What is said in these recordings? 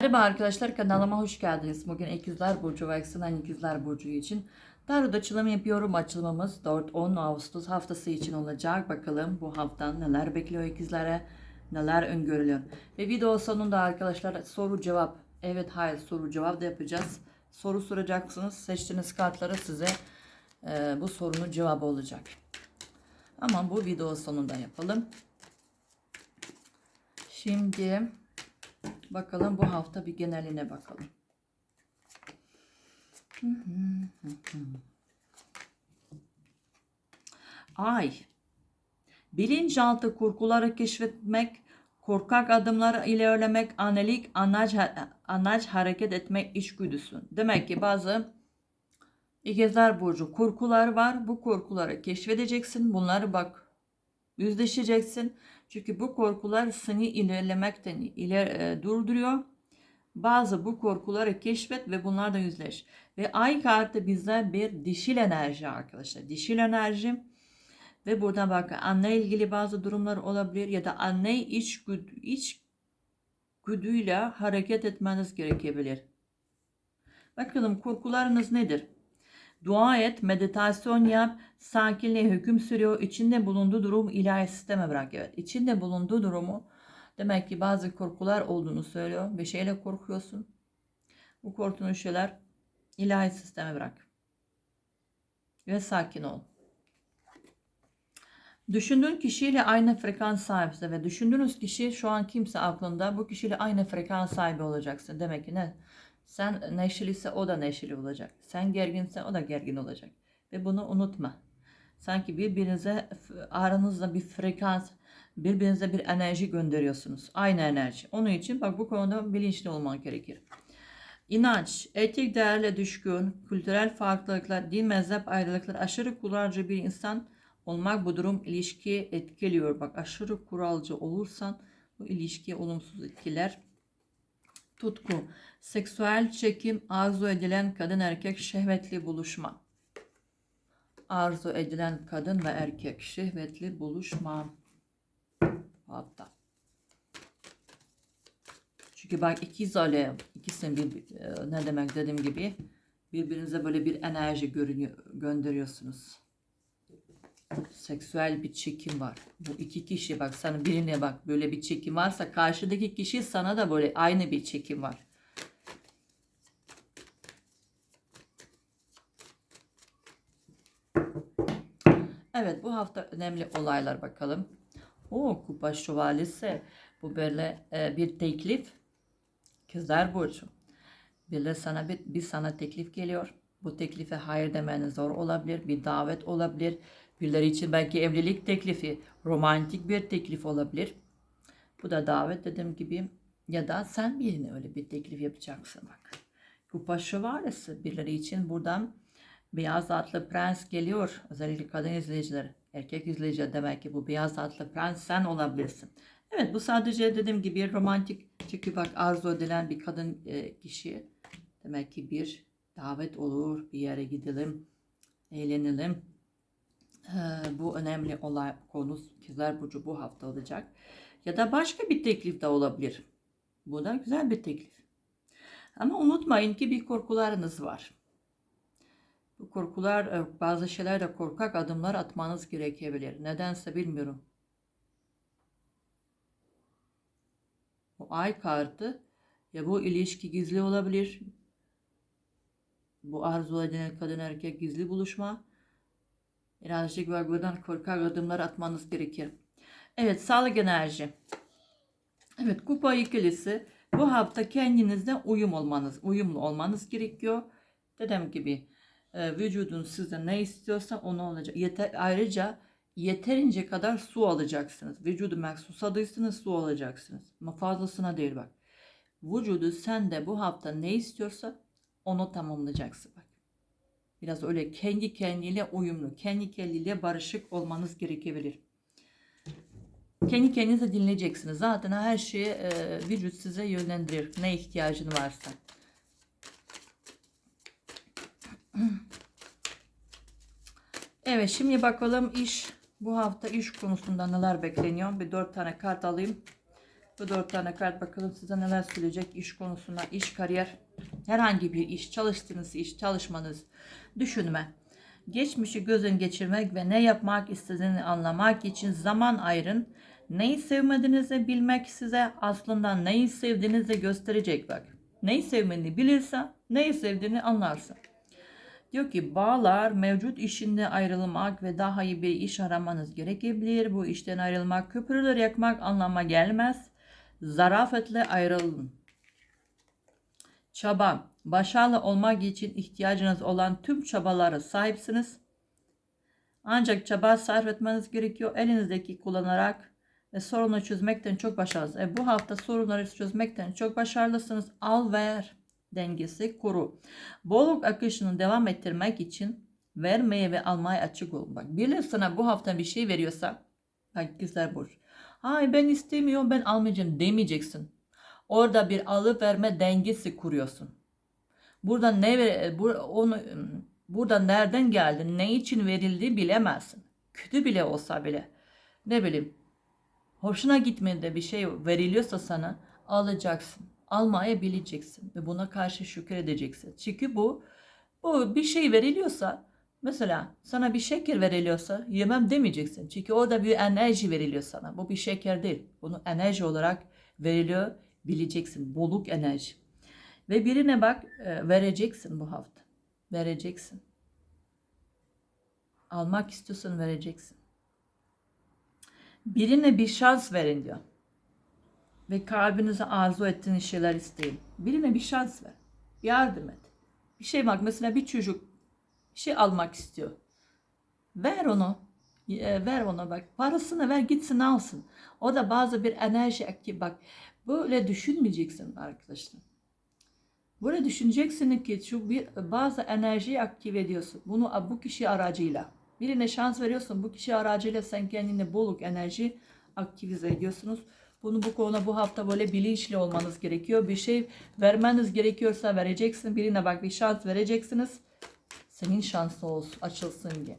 Merhaba arkadaşlar kanalıma hoş geldiniz. Bugün ikizler burcu ve eksenen ikizler burcu için tarot açılımı yapıyorum. Açılımımız 4-10 Ağustos haftası için olacak. Bakalım bu hafta neler bekliyor ikizlere, neler öngörülüyor. Ve video sonunda arkadaşlar soru cevap, evet hayır soru cevap da yapacağız. Soru soracaksınız. Seçtiğiniz kartları size e, bu sorunun cevabı olacak. Ama bu video sonunda yapalım. Şimdi Bakalım bu hafta bir geneline bakalım. Ay. Bilinçaltı kurguları keşfetmek, korkak adımlar ilerlemek, anelik, anaç, anaç hareket etmek içgüdüsü. Demek ki bazı İkizler Burcu korkular var. Bu korkuları keşfedeceksin. Bunları bak yüzleşeceksin. Çünkü bu korkular seni ilerlemekten iler, e, durduruyor. Bazı bu korkuları keşfet ve bunlarla yüzleş. Ve ay kartı bize bir dişil enerji arkadaşlar. Dişil enerji ve buradan bak anne ilgili bazı durumlar olabilir ya da anne iç güdü, iç güdüyle hareket etmeniz gerekebilir. Bakalım korkularınız nedir? Dua et, meditasyon yap, sakinliğe hüküm sürüyor. İçinde bulunduğu durum ilahi sisteme bırak. Evet, içinde bulunduğu durumu demek ki bazı korkular olduğunu söylüyor. Bir şeyle korkuyorsun. Bu korktuğun şeyler ilahi sisteme bırak. Ve sakin ol. Düşündüğün kişiyle aynı frekans sahipse ve düşündüğünüz kişi şu an kimse aklında bu kişiyle aynı frekans sahibi olacaksın. Demek ki ne? Sen neşeliyse o da neşeli olacak. Sen gerginse o da gergin olacak. Ve bunu unutma. Sanki birbirinize aranızda bir frekans, birbirinize bir enerji gönderiyorsunuz. Aynı enerji. Onun için bak bu konuda bilinçli olman gerekir. İnanç, etik değerle düşkün, kültürel farklılıklar, din mezhep ayrılıklar, aşırı kuralcı bir insan olmak bu durum ilişkiye etkiliyor. Bak aşırı kuralcı olursan bu ilişkiye olumsuz etkiler. Tutku, seksüel çekim, arzu edilen kadın erkek şehvetli buluşma. Arzu edilen kadın ve erkek şehvetli buluşma. Hatta. Çünkü bak ikiz alev, ikisinin bir, e, ne demek dediğim gibi birbirinize böyle bir enerji görünüyor, gönderiyorsunuz. Seksüel bir çekim var. Bu iki kişi bak sana birine bak böyle bir çekim varsa karşıdaki kişi sana da böyle aynı bir çekim var. Evet bu hafta önemli olaylar bakalım. O kupa şövalyesi bu böyle e, bir teklif. Kızlar burcu. Bir sana bir, bir sana teklif geliyor. Bu teklife hayır demeniz zor olabilir. Bir davet olabilir. Birileri için belki evlilik teklifi, romantik bir teklif olabilir. Bu da davet dediğim gibi ya da sen birine öyle bir teklif yapacaksın bak. Kupa şövalyesi birileri için buradan beyaz atlı prens geliyor. Özellikle kadın izleyiciler, erkek izleyiciler demek ki bu beyaz atlı prens sen olabilirsin. Evet bu sadece dediğim gibi romantik çünkü bak arzu edilen bir kadın e, kişi demek ki bir davet olur bir yere gidelim eğlenelim bu önemli olay konu Kizler Burcu bu hafta olacak. Ya da başka bir teklif de olabilir. Bu da güzel bir teklif. Ama unutmayın ki bir korkularınız var. Bu korkular e, bazı şeylerde korkak adımlar atmanız gerekebilir. Nedense bilmiyorum. Bu ay kartı ya bu ilişki gizli olabilir. Bu arzu edilen kadın erkek gizli buluşma Birazcık var buradan korkak adımlar atmanız gerekir. Evet sağlık enerji. Evet kupa ikilisi bu hafta kendinizde uyum olmanız, uyumlu olmanız gerekiyor. Dediğim gibi e, vücudun sizden ne istiyorsa onu olacak. Yeter, ayrıca yeterince kadar su alacaksınız. Vücudu susadıysanız su alacaksınız. Ama fazlasına değil bak. Vücudu sen de bu hafta ne istiyorsa onu tamamlayacaksın. Biraz öyle kendi kendiyle uyumlu, kendi kendiyle barışık olmanız gerekebilir. Kendi kendinize dinleyeceksiniz. Zaten her şeyi e, vücut size yönlendirir. Ne ihtiyacın varsa. Evet şimdi bakalım iş bu hafta iş konusunda neler bekleniyor. Bir dört tane kart alayım. Bu dört tane kart bakalım size neler söyleyecek iş konusunda, iş kariyer, herhangi bir iş, çalıştığınız iş, çalışmanız, düşünme. Geçmişi gözün geçirmek ve ne yapmak istediğini anlamak için zaman ayırın. Neyi sevmediğinizi bilmek size aslında neyi sevdiğinizi gösterecek bak. Neyi sevmediğini bilirse neyi sevdiğini anlarsın. Diyor ki bağlar mevcut işinde ayrılmak ve daha iyi bir iş aramanız gerekebilir. Bu işten ayrılmak köprüler yakmak anlama gelmez. Zarafetle ayrılın. Çaba. Başarılı olmak için ihtiyacınız olan tüm çabalara sahipsiniz. Ancak çaba sarf etmeniz gerekiyor. Elinizdeki kullanarak ve sorunu çözmekten çok başarılısınız. E, bu hafta sorunları çözmekten çok başarılısınız. Al ver dengesi koru. Bolluk akışını devam ettirmek için vermeye ve almaya açık olun. Bak birileri sana bu hafta bir şey veriyorsa bak güzel burç. Ay ben istemiyorum ben almayacağım demeyeceksin. Orada bir alıp verme dengesi kuruyorsun. Burada ne ver, bu, onu burada nereden geldi, ne için verildi bilemezsin. Kötü bile olsa bile. Ne bileyim. Hoşuna gitmedi bir şey veriliyorsa sana alacaksın. Almaya bileceksin ve buna karşı şükredeceksin. Çünkü bu bu bir şey veriliyorsa mesela sana bir şeker veriliyorsa yemem demeyeceksin. Çünkü orada bir enerji veriliyor sana. Bu bir şeker değil. Bunu enerji olarak veriliyor bileceksin. Boluk enerji. Ve birine bak e, vereceksin bu hafta. Vereceksin. Almak istiyorsan vereceksin. Birine bir şans verin diyor. Ve kalbinize arzu ettiğiniz şeyler isteyin. Birine bir şans ver. Yardım et. Bir şey bak mesela bir çocuk bir şey almak istiyor. Ver onu. E, ver ona bak. Parasını ver gitsin alsın. O da bazı bir enerji aktif bak. Böyle düşünmeyeceksin arkadaşlar. Böyle düşüneceksin ki şu bir bazı enerjiyi aktif ediyorsun. Bunu bu kişi aracıyla. Birine şans veriyorsun. Bu kişi aracıyla sen kendine bolluk enerji aktivize ediyorsunuz. Bunu bu konuda bu hafta böyle bilinçli olmanız gerekiyor. Bir şey vermeniz gerekiyorsa vereceksin. Birine bak bir şans vereceksiniz. Senin şanslı olsun, açılsın diye.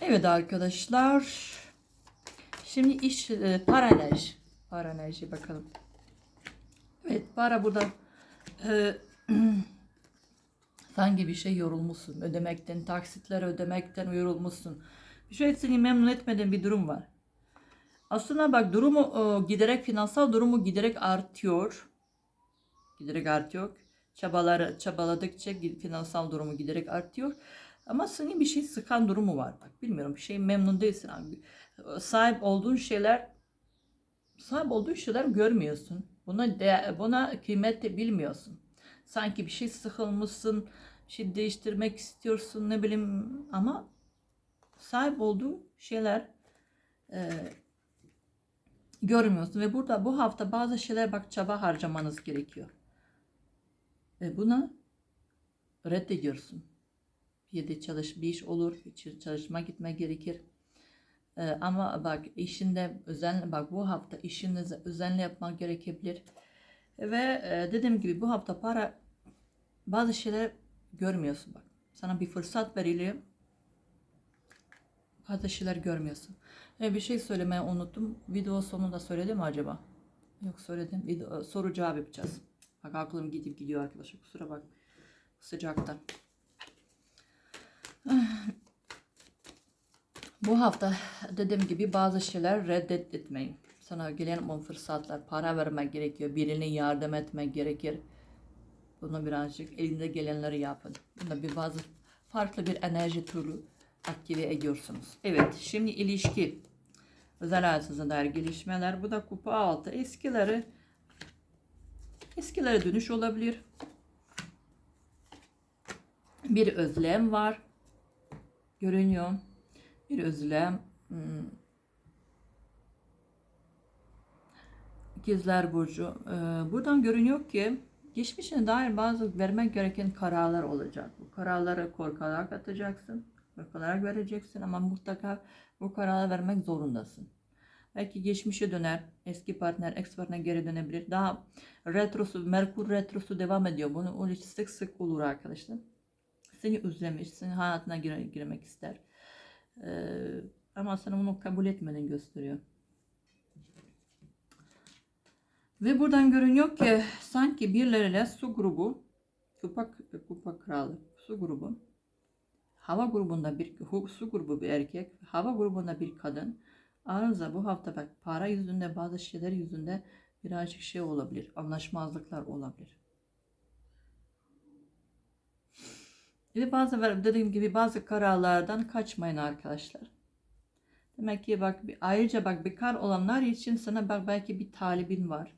Evet arkadaşlar. Şimdi iş e, para enerji. Para enerji bakalım. Evet para burada e, sanki bir şey yorulmuşsun. Ödemekten, taksitleri ödemekten yorulmuşsun. Bir şey seni memnun etmeden bir durum var. Aslında bak durumu e, giderek finansal durumu giderek artıyor. Giderek artıyor. Çabaları çabaladıkça finansal durumu giderek artıyor. Ama senin bir şey sıkan durumu var. Bak bilmiyorum bir şey memnun değilsin abi. Sahip olduğun şeyler sahip olduğun şeyler görmüyorsun. Buna de, buna kıymet de bilmiyorsun. Sanki bir şey sıkılmışsın, bir şey değiştirmek istiyorsun ne bileyim ama sahip olduğun şeyler e, görmüyorsun ve burada bu hafta bazı şeyler bak çaba harcamanız gerekiyor. Ve buna reddediyorsun. Bir de çalış bir iş olur, çalışma gitme gerekir. Ee, ama bak işinde özenli bak bu hafta işinizi özenli yapmak gerekebilir. Ve e, dediğim gibi bu hafta para bazı şeyler görmüyorsun bak. Sana bir fırsat veriliyor. Bazı şeyler görmüyorsun. E, bir şey söylemeyi unuttum. Video sonunda söyledim mi acaba? Yok söyledim. Video, soru cevap yapacağız. Bak aklım gidip gidiyor arkadaşlar. Kusura bak. Sıcakta. Bu hafta dediğim gibi bazı şeyler reddetmeyin. Sana gelen o fırsatlar, para vermek gerekiyor. Birine yardım etmek gerekir. Bunu birazcık elinde gelenleri yapın. Bunda bir bazı farklı bir enerji türü aktive ediyorsunuz. Evet, şimdi ilişki. Özel hayatınıza dair gelişmeler. Bu da kupa altı. Eskileri eskilere dönüş olabilir. Bir özlem var. Görünüyor. Bir özlem. Hmm. İkizler Burcu. Ee, buradan görünüyor ki geçmişine dair bazı vermek gereken kararlar olacak. Bu kararları korkarak atacaksın. Korkarak vereceksin ama mutlaka bu kararı vermek zorundasın. Belki geçmişe döner. Eski partner, ex partner geri dönebilir. Daha retrosu, Merkur retrosu devam ediyor. Bunu onun sık sık olur arkadaşlar. Seni özlemiş, senin hayatına girmek ister. Ee, ama sana bunu kabul etmeden gösteriyor. Ve buradan görünüyor ki sanki birileriyle su grubu, kupa, kupa kralı, su grubu, hava grubunda bir su grubu bir erkek, hava grubunda bir kadın. Aranızda bu hafta bak para yüzünde bazı şeyler yüzünde birazcık şey olabilir, anlaşmazlıklar olabilir. Ve bazı dediğim gibi bazı kararlardan kaçmayın arkadaşlar. Demek ki bak bir- ayrıca bak bekar olanlar için sana bak belki bir talibin var.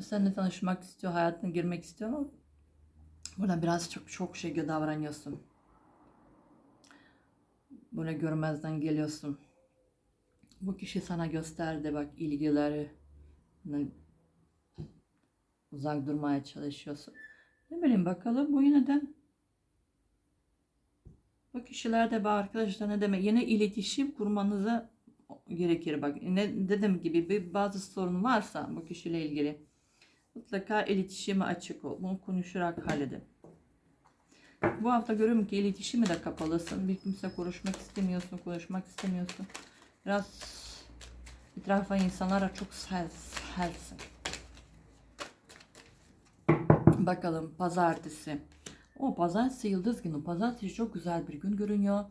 Seninle tanışmak istiyor, hayatına girmek istiyor ama buna biraz çok çok şey davranıyorsun. Buna görmezden geliyorsun. Bu kişi sana gösterdi bak ilgileri. Uzak durmaya çalışıyorsun. Ne bileyim bakalım bu yine de bu kişilerde bak arkadaşlar ne demek? Yine iletişim kurmanıza gerekir. Bak ne dediğim gibi bir bazı sorun varsa bu kişiyle ilgili mutlaka iletişime açık ol. Bunu konuşarak halledin. Bu hafta görüyorum ki iletişimi de kapalısın. Bir kimse konuşmak istemiyorsun konuşmak istemiyorsun. Biraz etrafa insanlara çok sel, selsin bakalım pazartesi o pazartesi yıldız günü. Pazartesi çok güzel bir gün görünüyor.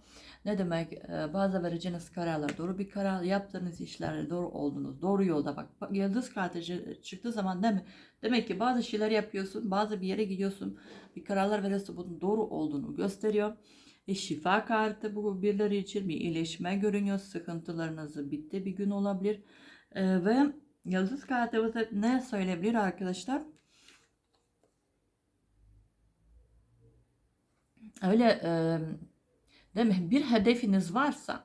Ne demek? Ee, bazı vereceğiniz kararlar doğru bir karar. Yaptığınız işlerde doğru oldunuz. Doğru yolda bak. bak yıldız kartı çı- çıktığı zaman değil mi? Demek ki bazı şeyler yapıyorsun. Bazı bir yere gidiyorsun. Bir kararlar veriyorsun. Bunun doğru olduğunu gösteriyor. E, şifa kartı bu birileri için bir iyileşme görünüyor. Sıkıntılarınızı bitti bir gün olabilir. Ee, ve yıldız kartı ne söyleyebilir arkadaşlar? Öyle e, değil mi? Bir hedefiniz varsa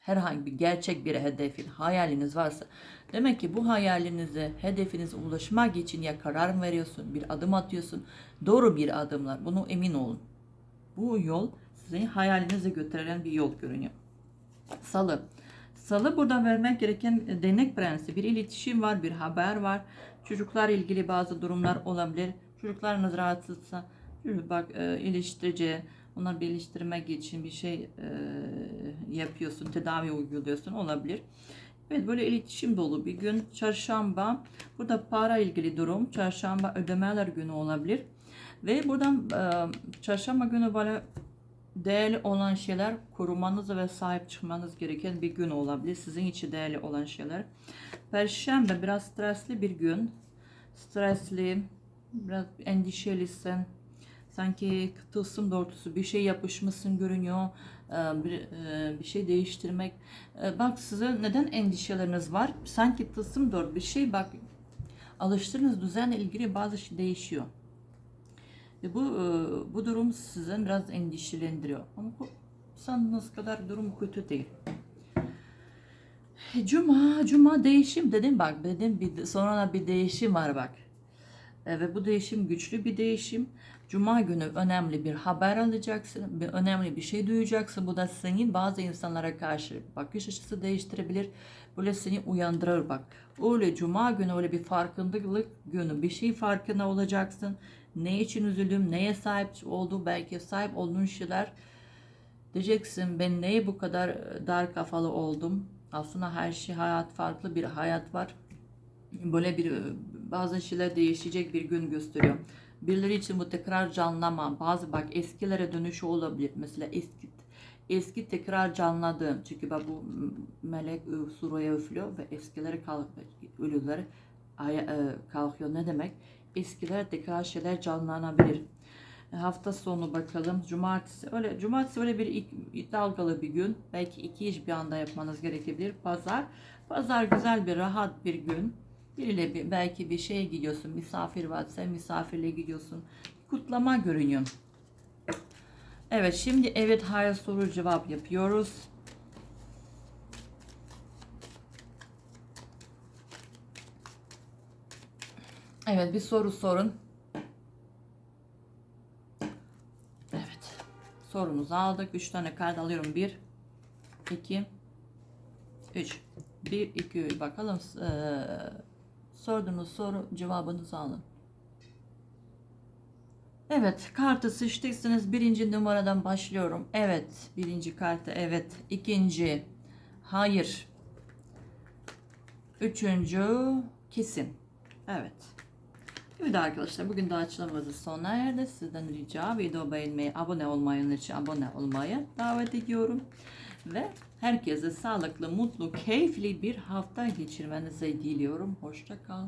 herhangi bir gerçek bir hedefin, hayaliniz varsa demek ki bu hayalinize, hedefinize ulaşmak için ya karar veriyorsun, bir adım atıyorsun. Doğru bir adımlar. Bunu emin olun. Bu yol sizi hayalinize götüren bir yol görünüyor. Salı. Salı burada vermek gereken denek prensi. Bir iletişim var, bir haber var. Çocuklar ilgili bazı durumlar olabilir. Çocuklarınız rahatsızsa bak e, iyileştirici, onları birleştirmek için bir şey e, yapıyorsun, tedavi uyguluyorsun olabilir. Evet böyle iletişim dolu bir gün. Çarşamba, burada para ilgili durum. Çarşamba ödemeler günü olabilir. Ve buradan e, çarşamba günü böyle değerli olan şeyler korumanız ve sahip çıkmanız gereken bir gün olabilir. Sizin için değerli olan şeyler. Perşembe biraz stresli bir gün. Stresli, biraz endişelisin sanki tılsım doğrultusu bir şey yapışmasın görünüyor. Ee, Bir, e, bir şey değiştirmek. Ee, Bak size neden endişeleriniz var? Sanki tılsım doğru bir şey bak alıştığınız düzenle ilgili bazı şey değişiyor. Ve bu e, bu durum sizi biraz endişelendiriyor. Ama bu sandığınız kadar durum kötü değil. Cuma, cuma değişim dedim bak dedim bir sonra bir değişim var bak. E, ve bu değişim güçlü bir değişim. Cuma günü önemli bir haber alacaksın, bir önemli bir şey duyacaksın. Bu da senin bazı insanlara karşı bakış açısı değiştirebilir. Böyle seni uyandırır bak. Öyle cuma günü öyle bir farkındalık günü bir şey farkına olacaksın. Ne için üzüldüm, neye sahip olduğu belki sahip olduğun şeyler diyeceksin. Ben neye bu kadar dar kafalı oldum? Aslında her şey hayat farklı bir hayat var. Böyle bir bazı şeyler değişecek bir gün gösteriyor. Birileri için bu tekrar canlama, bazı bak eskilere dönüşü olabilir. Mesela eski eski tekrar canladığım. Çünkü bak bu melek suraya üflüyor ve eskileri kalk ölüleri aya, e, kalkıyor. Ne demek? Eskiler tekrar şeyler canlanabilir. E, hafta sonu bakalım. Cumartesi öyle cumartesi öyle bir dalgalı bir gün. Belki iki iş bir anda yapmanız gerekebilir. Pazar pazar güzel bir rahat bir gün. Biriyle bir, belki bir şeye gidiyorsun, misafir varsa misafirle gidiyorsun. Kutlama görünüyor. Evet şimdi evet hayır soru cevap yapıyoruz. Evet bir soru sorun. Evet. Sorumuzu aldık. 3 tane kart alıyorum. 1 2 3 1 2 bakalım ee, sorduğunuz soru cevabınızı alın. Evet kartı seçtiyseniz birinci numaradan başlıyorum. Evet birinci kartı evet. ikinci hayır. Üçüncü kesin. Evet. Evet arkadaşlar bugün de açılımımız sona erdi. Sizden rica video beğenmeyi, abone olmayı, için abone olmayı davet ediyorum. Ve herkese sağlıklı, mutlu, keyifli bir hafta geçirmenizi diliyorum. Hoşça kal.